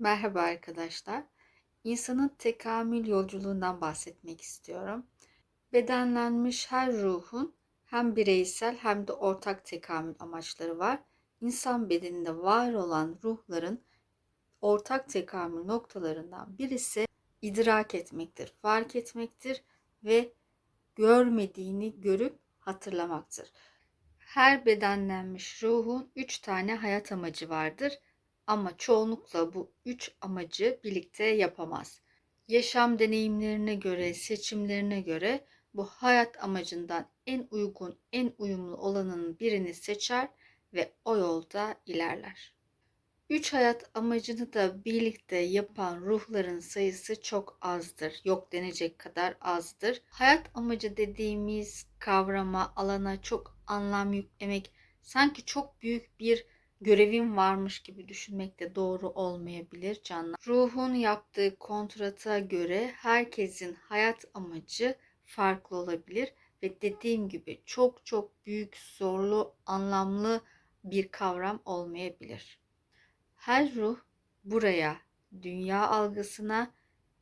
Merhaba arkadaşlar. İnsanın tekamül yolculuğundan bahsetmek istiyorum. Bedenlenmiş her ruhun hem bireysel hem de ortak tekamül amaçları var. İnsan bedeninde var olan ruhların ortak tekamül noktalarından birisi idrak etmektir, fark etmektir ve görmediğini görüp hatırlamaktır. Her bedenlenmiş ruhun üç tane hayat amacı vardır ama çoğunlukla bu üç amacı birlikte yapamaz. Yaşam deneyimlerine göre, seçimlerine göre bu hayat amacından en uygun, en uyumlu olanın birini seçer ve o yolda ilerler. Üç hayat amacını da birlikte yapan ruhların sayısı çok azdır. Yok denecek kadar azdır. Hayat amacı dediğimiz kavrama, alana çok anlam yüklemek sanki çok büyük bir görevim varmış gibi düşünmek de doğru olmayabilir canlar. Ruhun yaptığı kontrata göre herkesin hayat amacı farklı olabilir ve dediğim gibi çok çok büyük, zorlu, anlamlı bir kavram olmayabilir. Her ruh buraya, dünya algısına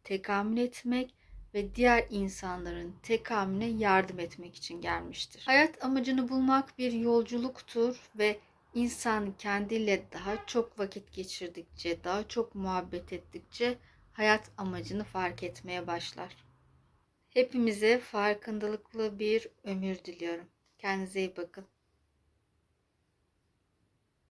tekamül etmek ve diğer insanların tekamüle yardım etmek için gelmiştir. Hayat amacını bulmak bir yolculuktur ve insan kendiyle daha çok vakit geçirdikçe, daha çok muhabbet ettikçe hayat amacını fark etmeye başlar. Hepimize farkındalıklı bir ömür diliyorum. Kendinize iyi bakın.